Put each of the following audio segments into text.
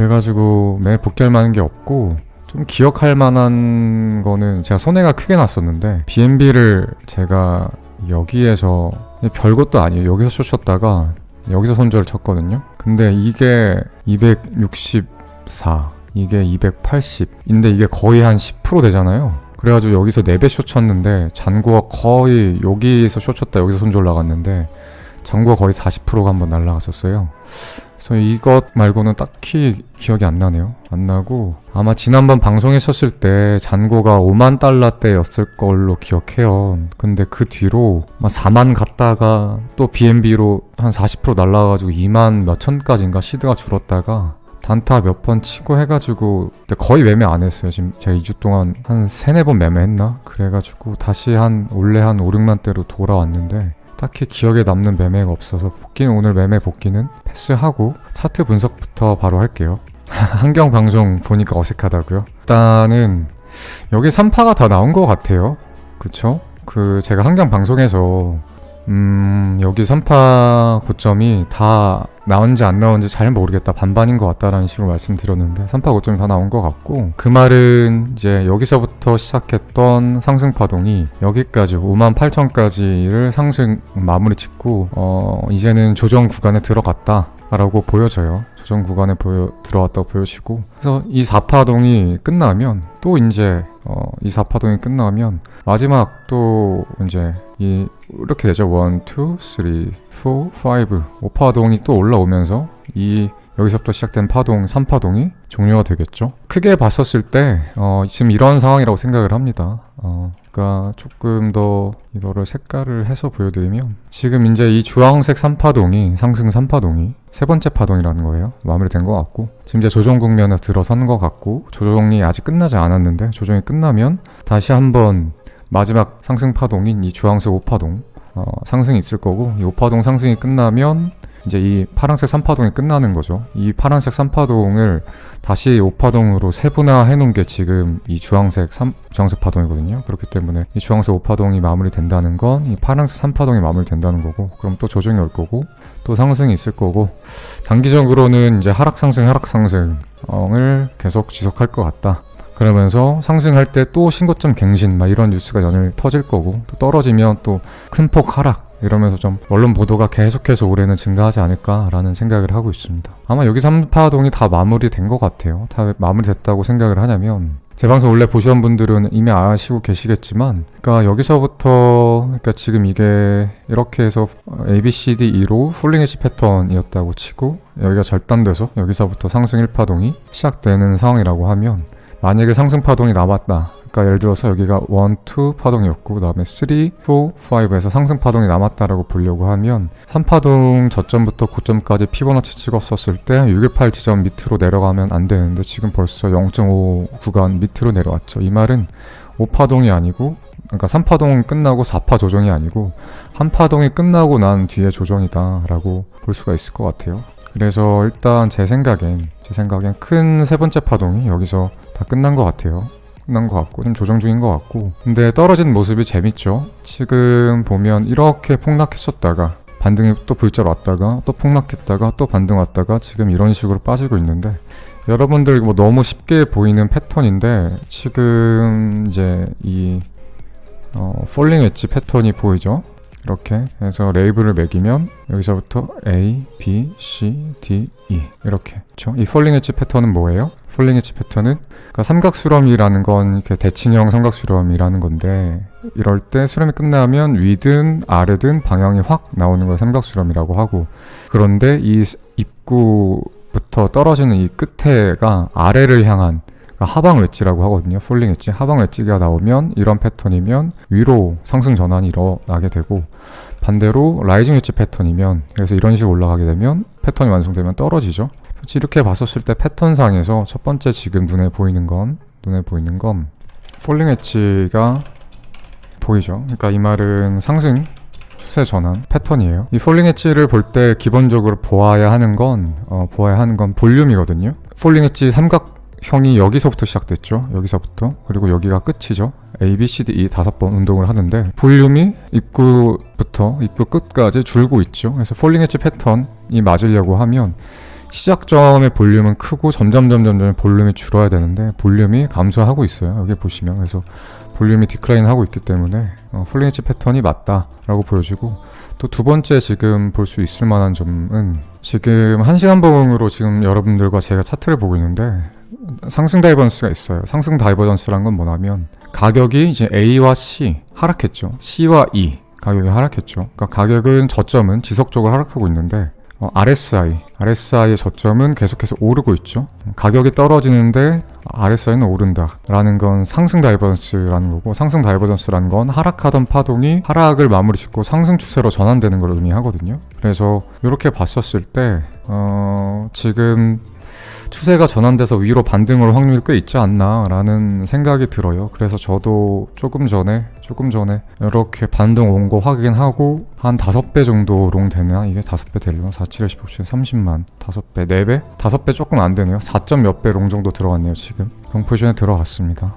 그래가지고 매 복귀할 만한 게 없고 좀 기억할 만한 거는 제가 손해가 크게 났었는데 BNB를 제가 여기에서 별것도 아니에요. 여기서 쇼 쳤다가 여기서 손절을 쳤거든요. 근데 이게 264, 이게 280인데 이게 거의 한 10% 되잖아요. 그래가지고 여기서 4배 쇼 쳤는데 잔고가 거의 여기서 쇼 쳤다 여기서 손절 나갔는데 잔고가 거의 40%가 한번 날라갔었어요. 그래서 이것 말고는 딱히 기억이 안 나네요. 안 나고 아마 지난번 방송했었을 때 잔고가 5만 달러대였을 걸로 기억해요. 근데 그 뒤로 막 4만 갔다가 또 BNB로 한 40% 날라가지고 2만 몇천까지인가 시드가 줄었다가 단타 몇 번 치고 해가지고 거의 매매 안 했어요. 지금 제가 2주 동안 한 3, 4번 매매했나? 그래가지고 다시 한 원래 한 5, 6만 대로 돌아왔는데 딱히 기억에 남는 매매가 없어서 복귀는 오늘 매매 복귀는 패스하고 차트 분석부터 바로 할게요. 한경 방송 보니까 어색하다고요? 일단은 여기 3파가 다 나온 것 같아요. 그쵸? 그 제가 한경 방송에서 음 여기 3파 고점이 다 나온지 안 나온지 잘 모르겠다 반반인 것 같다라는 식으로 말씀드렸는데 3파 고점이 다 나온 것 같고 그 말은 이제 여기서부터 시작했던 상승 파동이 여기까지 5만 8천까지를 상승 마무리 짓고 어 이제는 조정 구간에 들어갔다 라고 보여져요. 조정 구간에 보여 들어왔다고 보여지고 그래서 이 4파동이 끝나면 또 이제 어, 이 4파동이 끝나면 마지막 또 이제 이 이렇게 되죠. 1, 2, 3, 4, 5 5파동이 또 올라오면서 이 여기서부터 시작된 파동 3파동이 종료가 되겠죠. 크게 봤었을 때 어, 지금 이런 상황이라고 생각을 합니다. 어, 그러니까 조금 더 이거를 색깔을 해서 보여드리면 지금 이제 이 주황색 3파동이 상승 3파동이 세 번째 파동이라는 거예요. 마무리된 것 같고 지금 이제 조정 국면에 들어선 것 같고 조정이 아직 끝나지 않았는데 조정이 끝나면 다시 한번 마지막 상승 파동인 이 주황색 5파동 어, 상승이 있을 거고 이 5파동 상승이 끝나면 이제 이 파란색 3파동이 끝나는 거죠. 이 파란색 3파동을 다시 5파동으로 세분화해 놓은 게 지금 이 주황색 3, 주황색 파동이거든요. 그렇기 때문에 이 주황색 5파동이 마무리된다는 건 이 파란색 3파동이 마무리된다는 거고 그럼 또 조정이 올 거고 또 상승이 있을 거고 장기적으로는 이제 하락 상승 하락 상승을 계속 지속할 것 같다. 그러면서 상승할 때 또 신고점 갱신 막 이런 뉴스가 연일 터질 거고 또 떨어지면 또 큰 폭 하락 이러면서 좀 언론 보도가 계속해서 올해는 증가하지 않을까라는 생각을 하고 있습니다. 아마 여기 3파동이 다 마무리된 것 같아요. 다 마무리됐다고 생각을 하냐면 제 방송 원래 보시던 분들은 이미 아시고 계시겠지만 그러니까 여기서부터 그러니까 지금 이게 이렇게 해서 A, B, C, D, E로 폴링 엣지 패턴이었다고 치고 여기가 절단돼서 여기서부터 상승 1파동이 시작되는 상황이라고 하면 만약에 상승 파동이 남았다. 그러니까 예를 들어서 여기가 1, 2 파동이었고 그 다음에 3, 4, 5에서 상승 파동이 남았다라고 보려고 하면 3파동 저점부터 고점까지 피보나치 찍었었을 때 618 지점 밑으로 내려가면 안 되는데 지금 벌써 0.5 구간 밑으로 내려왔죠. 이 말은 5파동이 아니고 그러니까 3파동 끝나고 4파 조정이 아니고 한 파동이 끝나고 난 뒤에 조정이다라고 볼 수가 있을 것 같아요. 그래서 일단 제 생각엔 제 생각엔 큰 세 번째 파동이 여기서 다 끝난 것 같아요. 끝난 것 같고 좀 조정 중인 것 같고 근데 떨어진 모습이 재밌죠. 지금 보면 이렇게 폭락했었다가 반등이 또 불절 왔다가 또 폭락했다가 또 반등 왔다가 지금 이런 식으로 빠지고 있는데 여러분들 뭐 너무 쉽게 보이는 패턴인데 지금 이제 이 어, 폴링 엣지 패턴이 보이죠? 이렇게 해서 레이블을 매기면 여기서부터 A, B, C, D, E 이렇게 그렇죠? 이 폴링 엣지 패턴은 뭐예요? 폴링 엣지 패턴은 그러니까 삼각수렴이라는 건 이렇게 대칭형 삼각수렴이라는 건데 이럴 때 수렴이 끝나면 위든 아래든 방향이 확 나오는 걸 삼각수렴이라고 하고 그런데 이 입구부터 떨어지는 이 끝에가 아래를 향한 하방 웨지라고 하거든요. 폴링 웨지. 하방 웨지가 나오면 이런 패턴이면 위로 상승 전환이 일어나게 되고 반대로 라이징 웨지 패턴이면 그래서 이런 식으로 올라가게 되면 패턴이 완성되면 떨어지죠. 그래서 이렇게 봤었을 때 패턴상에서 첫 번째 지금 눈에 보이는 건 눈에 보이는 건 폴링 웨지가 보이죠. 그러니까 이 말은 상승 추세 전환 패턴이에요. 이 폴링 엣지를 볼 때 기본적으로 보아야 하는 건 어, 보아야 하는 건 볼륨이거든요. 폴링 엣지 삼각 형이 여기서부터 시작됐죠. 여기서부터 그리고 여기가 끝이죠. A, B, C, D, E 다섯 번 운동을 하는데 볼륨이 입구부터 입구 끝까지 줄고 있죠. 그래서 폴링 엣지 패턴이 맞으려고 하면 시작점의 볼륨은 크고 점점 점점 점 볼륨이 줄어야 되는데 볼륨이 감소하고 있어요. 여기 보시면 그래서 볼륨이 디클라인 하고 있기 때문에 어, 폴링 엣지 패턴이 맞다라고 보여지고 또 두 번째 지금 볼 수 있을 만한 점은 지금 한 시간 봉으로 지금 여러분들과 제가 차트를 보고 있는데 상승 다이버전스가 있어요. 상승 다이버전스란 건 뭐냐면 가격이 이제 A와 C 하락했죠. C와 E 가격이 하락했죠. 그러니까 가격은 저점은 지속적으로 하락하고 있는데 어, RSI, RSI의 저점은 계속해서 오르고 있죠. 가격이 떨어지는데 RSI는 오른다라는 건 상승 다이버전스라는 거고 상승 다이버전스라는 건 하락하던 파동이 하락을 마무리 짓고 상승 추세로 전환되는 걸 의미하거든요. 그래서 이렇게 봤었을 때 어, 지금 추세가 전환돼서 위로 반등할 확률이 꽤 있지 않나라는 생각이 들어요. 그래서 저도 조금 전에 조금 전에 이렇게 반등 온 거 확인하고 한 다섯 배 정도 롱 되나? 이게 다섯 배 되려나? 4, 7, 15, 7, 30만 다섯 배, 네 배? 다섯 배 조금 안 되네요. 4점 몇배 롱 정도 들어갔네요. 지금 롱 포지션에 들어갔습니다.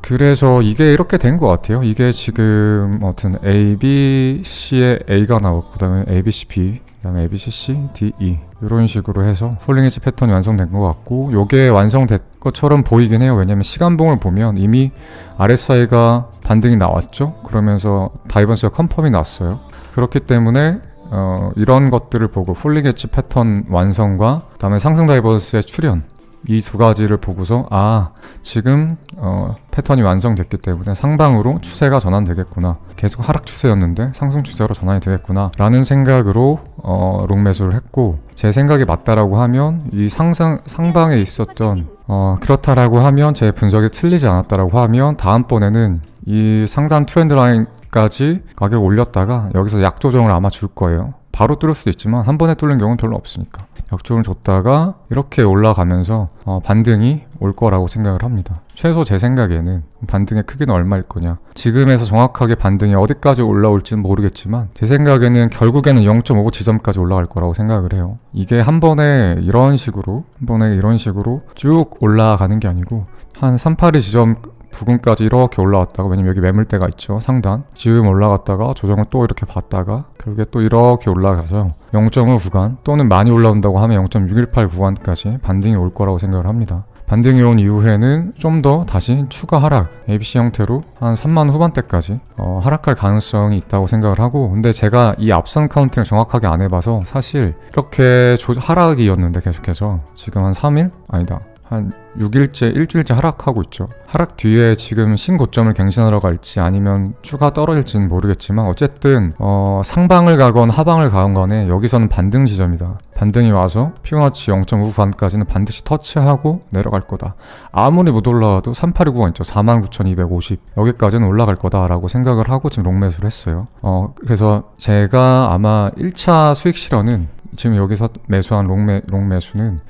그래서 이게 이렇게 된 것 같아요. 이게 지금 어떤 A, B, C에 A가 나오고 그다음에 A, B, C, B 그다음에 A, B, C, C, D, E 이런 식으로 해서 폴링 엣지 패턴이 완성된 것 같고 요게 완성된 것처럼 보이긴 해요. 왜냐면 시간봉을 보면 이미 RSI가 반등이 나왔죠. 그러면서 다이버스가 컨펌이 났어요. 그렇기 때문에 어, 이런 것들을 보고 폴링 엣지 패턴 완성과 그다음에 상승 다이버스의 출현 이 두 가지를 보고서 아 지금 어, 패턴이 완성됐기 때문에 상방으로 추세가 전환되겠구나. 계속 하락 추세였는데 상승 추세로 전환이 되겠구나. 라는 생각으로 어, 롱 매수를 했고 제 생각이 맞다라고 하면 이 상상 상방에 있었던 어, 그렇다라고 하면 제 분석이 틀리지 않았다라고 하면 다음번에는 이 상단 트렌드 라인까지 가격 올렸다가 여기서 약 조정을 아마 줄 거예요. 바로 뚫을 수도 있지만 한 번에 뚫는 경우는 별로 없으니까 약조를 줬다가 이렇게 올라가면서 어, 반등이 올 거라고 생각을 합니다. 최소 제 생각에는 반등의 크기는 얼마일 거냐. 지금에서 정확하게 반등이 어디까지 올라올지는 모르겠지만 제 생각에는 결국에는 0.5 지점까지 올라갈 거라고 생각을 해요. 이게 한 번에 이런 식으로 한 번에 이런 식으로 쭉 올라가는 게 아니고 한 382 지점 부근까지 이렇게 올라왔다가 왜냐면 여기 매물대가 있죠 상단. 지금 올라갔다가 조정을 또 이렇게 봤다가 결국에 또 이렇게 올라가서 0.5 구간 또는 많이 올라온다고 하면 0.618 구간까지 반등이 올 거라고 생각을 합니다. 반등이 온 이후에는 좀 더 다시 추가 하락 ABC 형태로 한 3만 후반대까지 어, 하락할 가능성이 있다고 생각을 하고 근데 제가 이 앞선 카운팅을 정확하게 안 해봐서 사실 이렇게 조, 하락이었는데 계속해서 지금 한 3일? 아니다 한 6일째, 일주일째 하락하고 있죠. 하락 뒤에 지금 신고점을 갱신하러 갈지 아니면 추가 떨어질지는 모르겠지만 어쨌든 어, 상방을 가건 하방을 가건 간에 여기서는 반등 지점이다. 반등이 와서 피보나치 0.5 구간까지는 반드시 터치하고 내려갈 거다. 아무리 못 올라와도 382 구간 있죠. 49,250 여기까지는 올라갈 거다라고 생각을 하고 지금 롱매수를 했어요. 어, 그래서 제가 아마 1차 수익 실현은 지금 여기서 매수한 롱매, 롱매수는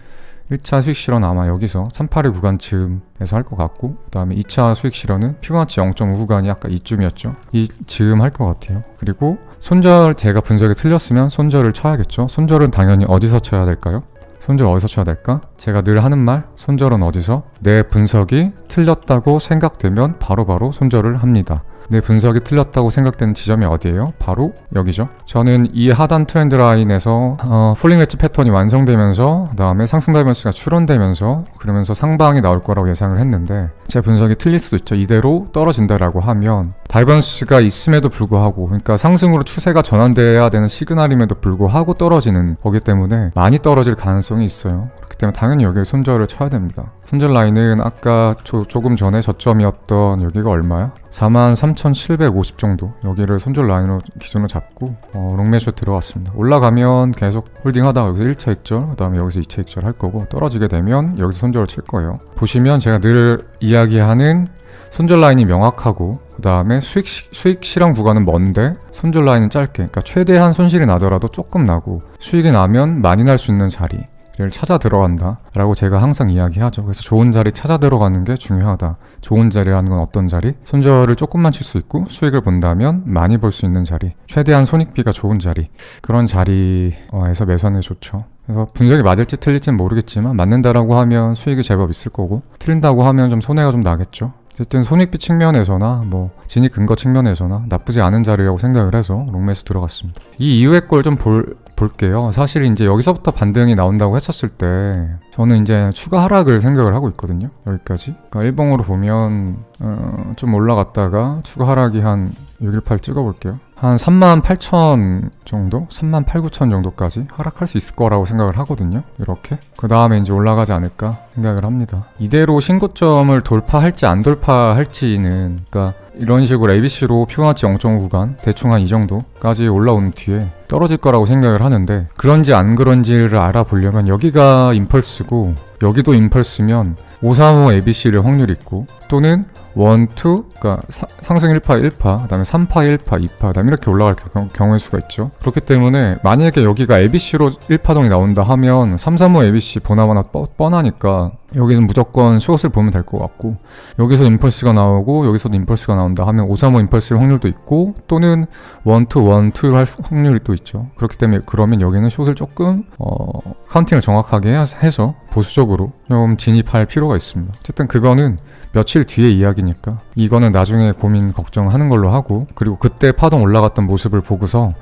1차 수익 실현 아마 여기서 382 구간 즈음에서 할 것 같고 그 다음에 2차 수익 실현은 피보나치 0.5 구간이 아까 이쯤이었죠 이 즈음 할 것 같아요 그리고 손절 제가 분석이 틀렸으면 손절을 쳐야겠죠 손절은 당연히 어디서 쳐야 될까요? 손절 어디서 쳐야 될까? 제가 늘 하는 말 손절은 어디서? 내 분석이 틀렸다고 생각되면 바로바로 손절을 합니다 내 분석이 틀렸다고 생각되는 지점이 어디예요? 바로 여기죠. 저는 이 하단 트렌드 라인에서 어, 폴링 웨지 패턴이 완성되면서 그다음에 상승 다이버스가 출현되면서 그러면서 상방이 나올 거라고 예상을 했는데 제 분석이 틀릴 수도 있죠. 이대로 떨어진다라고 하면 다이버스가 있음에도 불구하고 그러니까 상승으로 추세가 전환돼야 되는 시그널임에도 불구하고 떨어지는 거기 때문에 많이 떨어질 가능성이 있어요. 그렇기 때문에 당연히 여기를 손절을 쳐야 됩니다. 손절 라인은 아까 조, 조금 전에 저점이었던 여기가 얼마야? 43,750 정도 여기를 손절 라인으로 기준으로 잡고 어, 롱매쇼 들어왔습니다. 올라가면 계속 홀딩하다가 여기서 1차 익절 그 다음에 여기서 2차 익절 할 거고 떨어지게 되면 여기서 손절을 칠 거예요. 보시면 제가 늘 이야기하는 손절 라인이 명확하고 그 다음에 수익, 시- 수익 실현 구간은 먼데 손절 라인은 짧게 그러니까 최대한 손실이 나더라도 조금 나고 수익이 나면 많이 날 수 있는 자리 를 찾아 들어간다 라고 제가 항상 이야기하죠. 그래서 좋은 자리 찾아 들어가는 게 중요하다. 좋은 자리라는 건 어떤 자리? 손절을 조금만 칠 수 있고 수익을 본다면 많이 볼 수 있는 자리. 최대한 손익비가 좋은 자리. 그런 자리에서 매수하는 게 좋죠. 그래서 분석이 맞을지 틀릴지는 모르겠지만 맞는다라고 하면 수익이 제법 있을 거고 틀린다고 하면 좀 손해가 좀 나겠죠 어쨌든 손익비 측면에서나 뭐 진입 근거 측면에서나 나쁘지 않은 자리라고 생각을 해서 롱매수 들어갔습니다. 이 이후의 걸 좀 볼 볼게요. 사실 이제 여기서부터 반등이 나온다고 했었을 때 저는 이제 추가 하락을 생각을 하고 있거든요. 여기까지. 그러니까 일봉으로 보면 어, 좀 올라갔다가 추가 하락이 한 618 찍어볼게요. 한 3만 8천 정도? 3만 8, 9천 정도까지 하락할 수 있을 거라고 생각을 하거든요. 이렇게. 그 다음에 이제 올라가지 않을까 생각을 합니다. 이대로 신고점을 돌파할지 안 돌파할지는, 그러니까 이런 식으로 ABC로 피보나치 0.5 구간, 대충 한 이 정도 까지 올라온 뒤에 떨어질 거라고 생각을 하는데, 그런지 안 그런지를 알아보려면 여기가 임펄스고, 여기도 임펄스면 535 ABC를 확률 있고, 또는 1, 2, 그러니까 사- 상승 1파, 1파, 그다음에 3파, 1파, 2파, 그다음에 이렇게 올라갈 경- 경우의 수가 있죠. 그렇기 때문에 만약에 여기가 ABC로 1파동이 나온다 하면 335 ABC 보나마나 뻔- 뻔하니까 여기는 무조건 숏을 보면 될 것 같고 여기서 임펄스가 나오고 여기서도 임펄스가 나온다 하면 535 임펄스일 확률도 있고 또는 1, 2, 1, 2로 할 수- 확률이 또 있죠. 그렇기 때문에 그러면 여기는 숏을 조금 어, 카운팅을 정확하게 해- 해서 보수적으로 좀 진입할 필요가 있습니다. 어쨌든 그거는 며칠 뒤의 이야기니까 이거는 나중에 고민 걱정하는 걸로 하고 그리고 그때 파동 올라갔던 모습을 보고서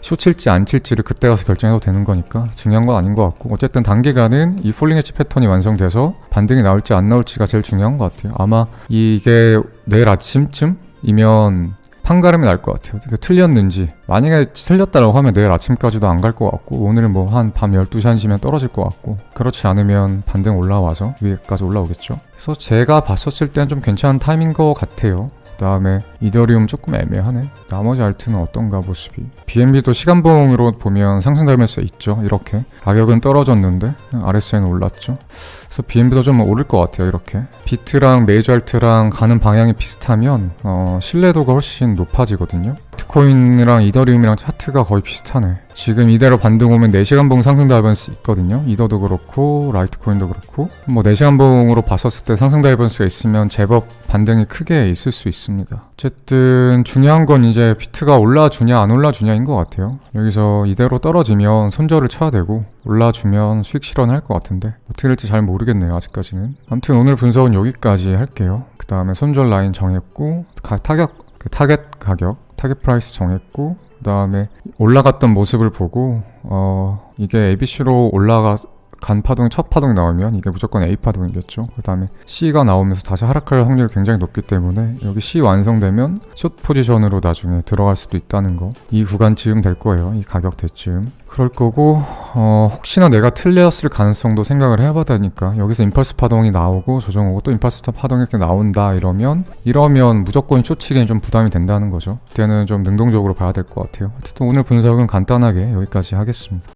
쇼 칠지 안 칠지를 그때 가서 결정해도 되는 거니까 중요한 건 아닌 것 같고 어쨌든 단기간은 이 폴링 엣지 패턴이 완성돼서 반등이 나올지 안 나올지가 제일 중요한 것 같아요 아마 이게 내일 아침쯤 이면 판가름이 날 것 같아요. 그 틀렸는지 만약에 틀렸다라고 하면 내일 아침까지도 안 갈 것 같고 오늘은 뭐 한 밤 12시 1시면 떨어질 것 같고 그렇지 않으면 반등 올라와서 위에까지 올라오겠죠. 그래서 제가 봤었을 때는 좀 괜찮은 타임인 것 같아요. 그다음에 이더리움 조금 애매하네. 나머지 알트는 어떤가 모습이. BNB도 시간봉으로 보면 상승 달면서 있죠. 이렇게 가격은 떨어졌는데 RSI는 올랐죠. 그래서 BNB도 좀 오를 것 같아요. 이렇게 비트랑 메이저 알트랑 가는 방향이 비슷하면 어, 신뢰도가 훨씬 높아지거든요. 비트코인이랑 이더리움이랑 차트가 거의 비슷하네. 지금 이대로 반등 오면 4시간 봉 상승 다이번스 있거든요. 이더도 그렇고 라이트코인도 그렇고 뭐 4시간 봉으로 봤었을 때 상승 다이번스가 있으면 제법 반등이 크게 있을 수 있습니다. 어쨌든 중요한 건 이제 비트가 올라주냐 안 올라주냐인 것 같아요. 여기서 이대로 떨어지면 손절을 쳐야 되고 올라주면 수익 실현할 것 같은데 어떻게 될지 잘 모르겠네요 아직까지는. 아무튼 오늘 분석은 여기까지 할게요. 그 다음에 손절 라인 정했고 가, 타격 그 타겟 가격 타겟 프라이스 정했고 그 다음에 올라갔던 모습을 보고 어 이게 ABC로 올라가 간 파동이 첫 파동이 나오면 이게 무조건 A 파동이겠죠. 그 다음에 C가 나오면서 다시 하락할 확률이 굉장히 높기 때문에 여기 C 완성되면 숏 포지션으로 나중에 들어갈 수도 있다는 거. 이 구간쯤 될 거예요. 이 가격대쯤. 그럴 거고 어, 혹시나 내가 틀렸을 가능성도 생각을 해봐야 되니까 여기서 임펄스 파동이 나오고 조정 오고 또 임펄스 파동이 이렇게 나온다 이러면 이러면 무조건 쇼치기엔 좀 부담이 된다는 거죠. 그때는 좀 능동적으로 봐야 될 것 같아요. 어쨌든 오늘 분석은 간단하게 여기까지 하겠습니다.